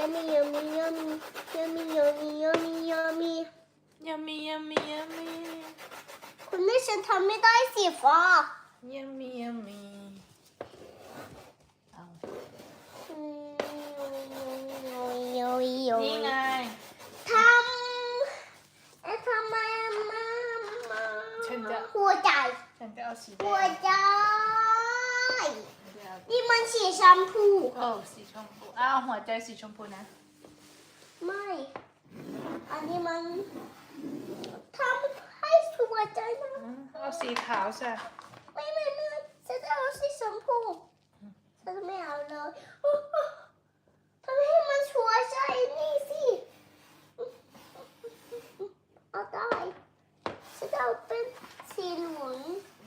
yummy yummy yummy yummy yummy yummy yummy ยัมมี่ยัมมี่ยัมมี่คุณแม่ฉันทำไม่ได้สีฟ้ายัมมี่ยัมมี่เอาอืมโยยโยยนี่ไงทำเอ๊ะทำไมมามาฉันจะหัวใจ ฉันจะเอาสีแดหัวงใจเดี๋ยว นี่มันสีแชมพู โอ้สีชมพู อ้าวหัวใจสีชมพูนะ ไม่ อันนี้มันทำให้หัวใจนะอืมเอาสีขาวใส่ไม่ไม่ไม่ฉันจะเอาสีชมพูฉันไม่เอาเลยโอ้โหทำให้มันชัวร์ใจนี่สิเอาได้ฉันจะเอาเป็นสีเหลือง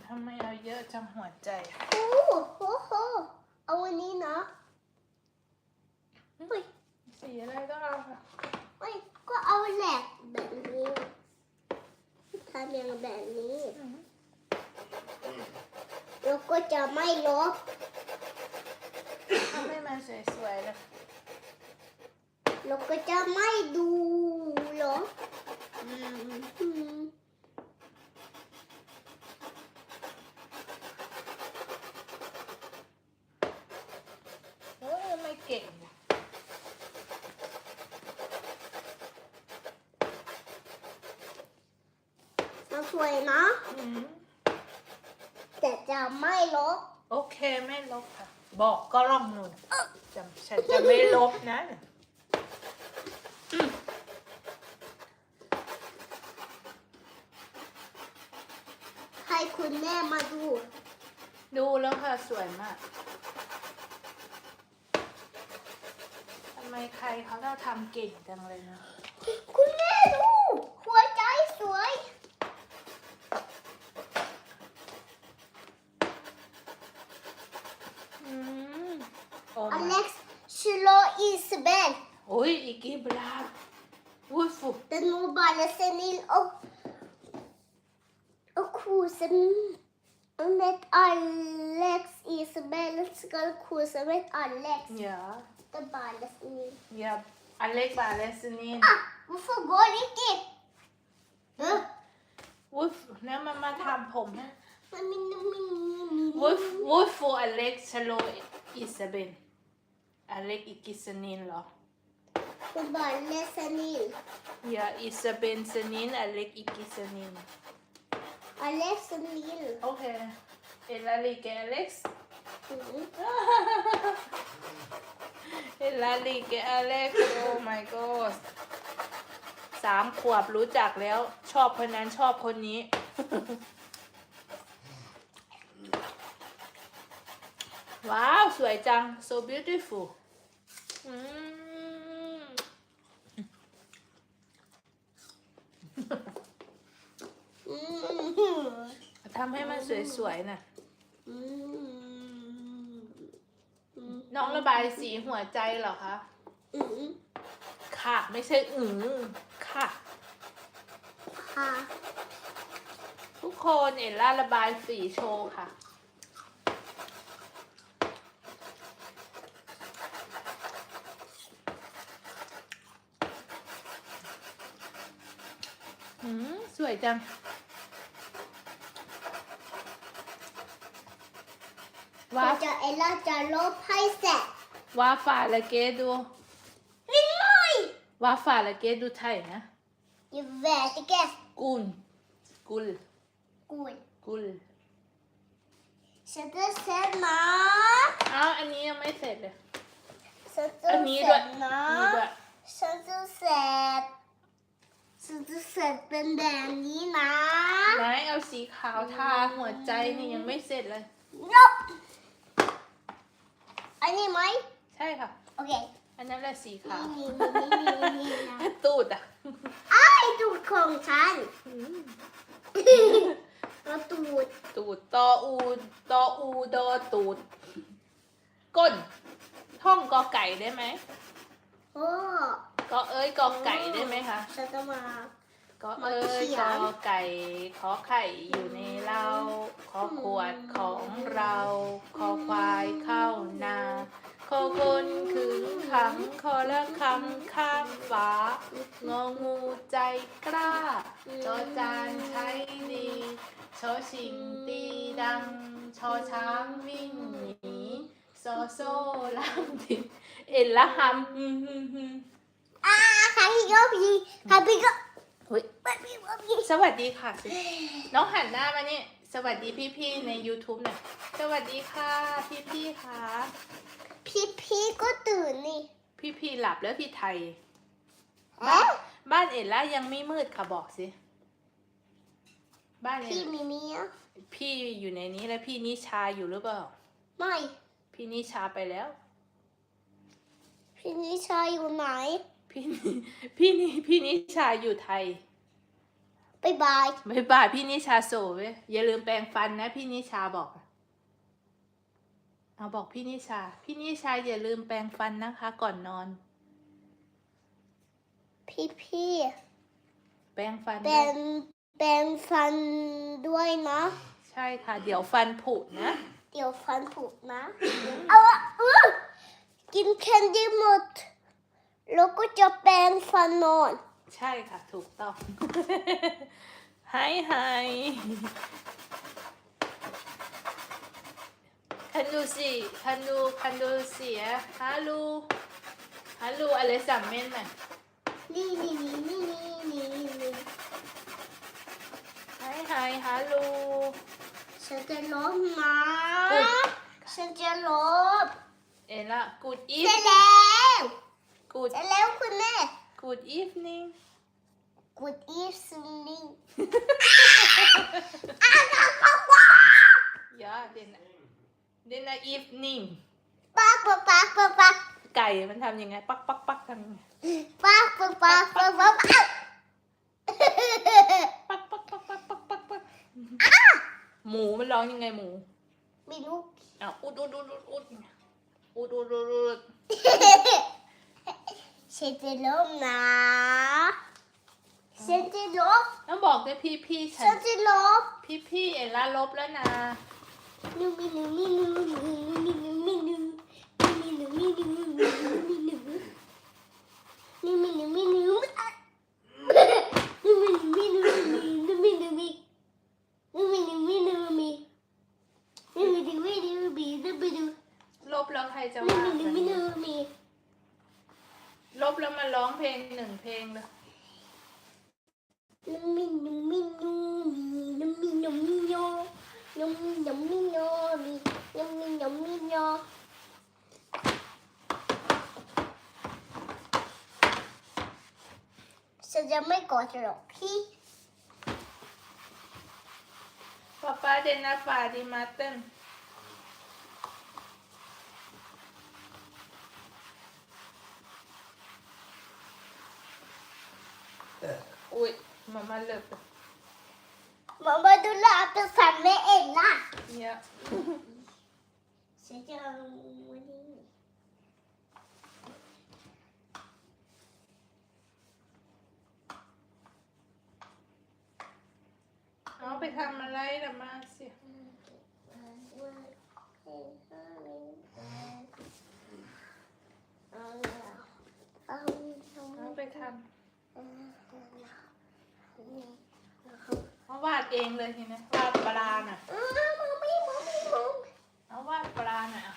ทำไมเอาเยอะจังหัวใจ โอ้โหโหเอาวันนี้นะเฮ้ย สีอะไรก็เอาค่ะ เฮ้ยก็เอาแหลกแบบนี้ทำอย่างแบบนี้ อืม แล้วก็จะไม่ลบทำให้มันสวยๆเลยแล้วก็จะไม่ดูลบอืมอืมโอ้ยไม่เก่งมันสวยนะอืม แต่จะไม่ลบ โอเคไม่ลบค่ะ บอกก็ร่องนูนจำฉันจะไม่ลบนะให้คุณแม่มาดู ดูแล้วค่ะสวยมากทำไมใครเขาต้องทำเก่งจังเลยนะ คุณแม่ดู หัวใจสวย อืมโอ้ อ มา เล็กซ์ชิโลอิสเบน โอ้ย อีกกี่บลาวูฟู de mobile senil och, och kosen med Alex Isabel ska kosa med Alex. อย่า Det är bara senil. อย่าอเล็กบาเลสนิน Ah, varför går det inte? Uh, วูฟเนี่ยมันมาท อเล็กชโลอิซาเบนอเล็กอีกิสนินเหรอ Det är bara senil. อย่าอิซาเบนสนินอเล็กอีกิสนิน Alex senil. โอเคเอลาลีแกอเล็กซ์ Mm. เอลาลีแกอเล็กซ์โอ้ my god สามขวบรู้จักแล้วชอบคนนั้นชอบคนนี้ ว้าว สวยจัง so beautiful อืม Mm. ทำให้มันสวยๆน่ะ Mm. Mm. น้องระบายสีหัวใจเหรอคะ Mm. ค่ะ ไม่ใช่อือค่ะ Ha. ทุกคนเอลล่าระบายสีโชว์ค่ะ อืมสวยจัง ว้าก็จะเอลล่าจะลบให้เสร็จว้าฝ่าละเกดูวิ่งเลยว้าฝ่าละเกดูไทยนะ Jag vet inte. กุลกุล Gud. กุล Sätter sen na. อ้าวอันนี้ยังไม่เสร็จเลย Sätter Anh nghĩ rồi. sen นี่ ด้ na. วย Sätter sen. Sätter sen den där ni na. ไหนเอาสีขาวทาหัวใจนี่ยังไม่เสร็จเลย No. Ani mig? ใช่ค่ะ Okej. อันนั้นแหละสีขาว Ni, ni, ni, ni, ni, ni. ตูดอะ Aj, du kom sen. แล้วตูดตูดตออูตออูดอตูดก้นท่องกอไก่ได้ไหม โอ้ กอเอ้ยกอไก่ ฉันจะมากอเอ้ยกอไก่ขอไข่อยู่ในเราขอขวดของเราขอควายเข้านาขอคนขึงขังคอละคำข้ามฟ้างองูใจกล้าจอจานใช้ดีชอชิงตีดัง ชอช้างวิ่งหนีโซโซ่ลามดินเอ็นละหำ ฮึมฮึมฮึมอ่าใครก็พี่ใครพี่ก็เฮ้ยไม่พี่ก็พี่สวัสดีค่ะสิน้องหันหน้ามานี่ สวัสดีพี่ๆใน YouTube หน่อยสวัสดีค่ะพี่ๆค่ะ พี่พี่ก็ตื่นนี่พี่ๆหลับแล้วพี่ไทยเอ๊ะบ้านเอ็นล่ายังไม่มืดค่ะบอกสิ บ้านเอ็พี่นมีเมียพี่อยู่ในนี้แล้วพี่นิชาอยู่หรือเปล่า ไม่พี่นิชาไปแล้ว พี่นิชาอยู่ไหน พี่นิพี่นิพี่นิชาอยู่ไทยบ๊ายบายบ๊ายบายพี่นิชาโสเว้ยอย่าลืมแปรงฟันนะ พี่นิชาบอกเอาบอกพี่นิชา พี่นิชาอย่าลืมแปรงฟันนะคะ ก่อนนอน พี่พี่แปรงฟันแปรด้วยงแปรงฟันด้วยนะ ใช่ค่ะ เดี๋ยวฟันผุนะ เดี๋ยวฟันผุนะ เอาอะเออกินแคนดี้หมด แล้วก็จะแปรงฟันนอน ใช่ค่ะ ถูกต้อง ไฮไฮ คันดูสิคันดูคันดูเสียฮัลโหลฮัลโหลอะไรสัมเมนน่ะนี่นี่นี่นี่นี่นี่นี่ไฮไฮฮัลโหลฉันจะลบนะอุ๊ยฉันจะลบ เอล่ะ good เสร็จ evening แล้ว good เสร็จแล้วคุณแม่ good evening Good evening อย่าเดนเดน evening ปักปักปักปักปักไก่มันทำยังไง ปักปักปักทำยังไงปักปักปักปักปักปักปักปักปักปักปักปักปักหมูมันร้องยังไงหมูไม่รู้อะอุดอุดอุดอุดอุดอุดอุดอุดอุด ฉันจะลบนะฉันจะลบต้องบอกด้วยพี่พี่ฉัฉันนจะลบพี่พี่เอ็นล่าลบแล้วนะนูมินูมินูมินูมินูมินูมินูมินูมินูนูมินูมินูนูมินูมินูนูมินูมินูมินูมินูมินูมินูมินูมินูมินูลบแล้วใครจะนูว่ามินูมินูมิ ลบแล้วมาร้อง เพลงหนึ่งเพลงเลยนูมินูมินูมินูมินูมิโนนูมินูมิโนมินูมินูมิโนฉันจะไม่กอดหรอกพี่ป้าป้าเดนนาฟาดีมาเต้น Mamma löper. Mamma, du löper som med Ella. Ja. Ja, bekväma dig där, Marcia. เอาวาดเองเลยทีนี้วาดปลาน่ะเอามาไม่มาไม่มาเอาวาดปลาหน่อยอะ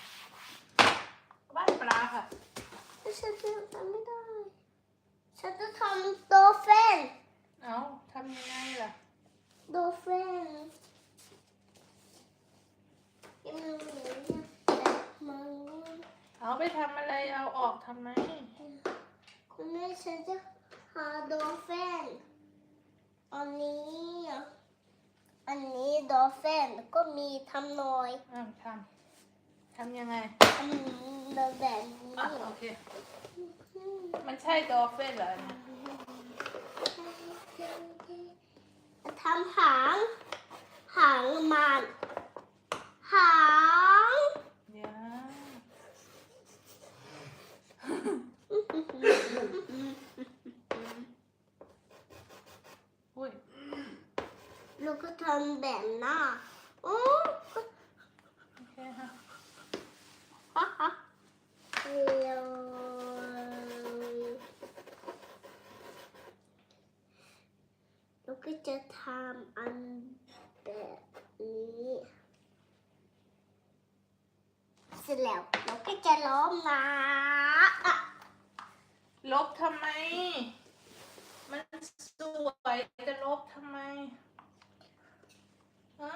วาดปลาค่ะฉันจะทำไม่ได้ฉันจะทำโดเฟนเอาทำยังไงล่ะโดเฟนยังไม่รู้เนี่ยมันเอาไปทำอะไรเอาออกทำไมคุณแม่ฉันจะหาโดเฟนอันนี้ อะอันนี้โดเฟนก็มีทำหน่อยอ่าทำทำยังไงทำแบบนี้อะโอเค มันใช่ดอฟเฟนเหรอเนี่ยทำหาง หางมันหางเดี๋ยวอุ้ย ลูก็ทำแบบน้าโอ้โอเคค่ะฮ่าฮ่าเร็วนูก็จะทำอันแบบนี้เสร็จแล้วลูก็จะล้มมาลบทำไม มันสวยจะลบทำไม ฮะ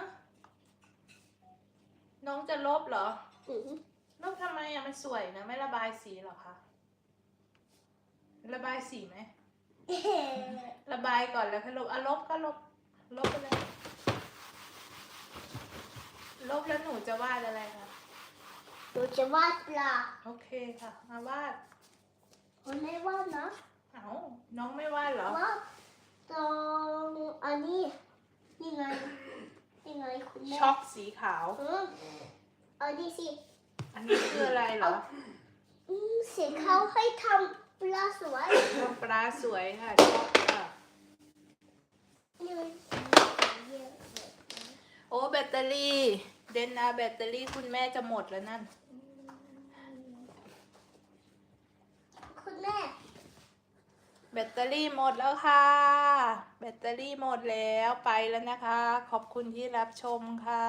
น้องจะลบเหรออืมลบทำไมอะมันสวยนะ ไม่ระบายสีเหรอคะ ระบายสีไหม ระบายก่อนแล้วค่อยลบอะลบก็ลบ ลบไปเลย ลบแล้วหนูจะวาดอะไรคะ หนูจะวาดปลาโอเคค่ะมาวาด คนไม่วาดนะเอาน้องไม่วาดเหรอ วาดตรงอันนี้นี่ไง นี่ไงคุณแม่ช็อกสีขาว อืมเอาดีสิอันนี้คืออะไรเหรออืมสีเขาให้ทำปลาสวยปลาสวยค่ะช็อกค่ะนี่มันโอ้แบตเตอรี่ เดนนาแบตเตอรี่คุณแม่จะหมดแล้วนั่น คุณแม่ แบตเตอรี่หมดแล้วค่ะ แบตเตอรี่หมดแล้วไปแล้วนะคะ ขอบคุณที่รับชมค่ะ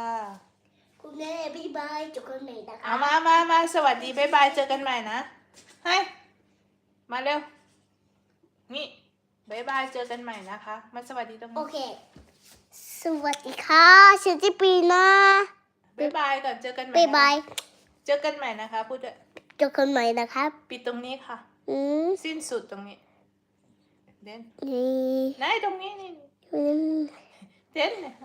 คุณแม่บ๊ายบายจุกคนไหนนะคะเอามามามาสวัสดีบ๊ายบายเจอกันใหม่นะให้มาเร็ว นี่บ๊ายบายเจอกันใหม่นะคะ มาสวัสดีตรงโอนี้เค สวัสดีค่ะชื่อจิปีนะบ๊ายบายก่อนเจอกันใหม่บ๊ายนะคะบายเจอกันใหม่นะคะพูดด้วยจุกคนไหนนะครับปิดตรงนี้ค่ะ อืมสิ้นสุดตรงนี้ เดนนี่ไหนตรงนี้นี่อืมเดนเนี่ย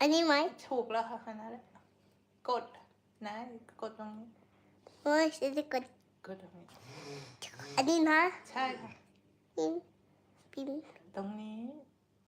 อันนี้ไหมถูกแล้วค่ะขนาดนั้นกดนะกดตรงนี้โอ้ยฉันจะกดกดตรงนี้อันนี้นะใช่ค่ะปินปินตรงนี้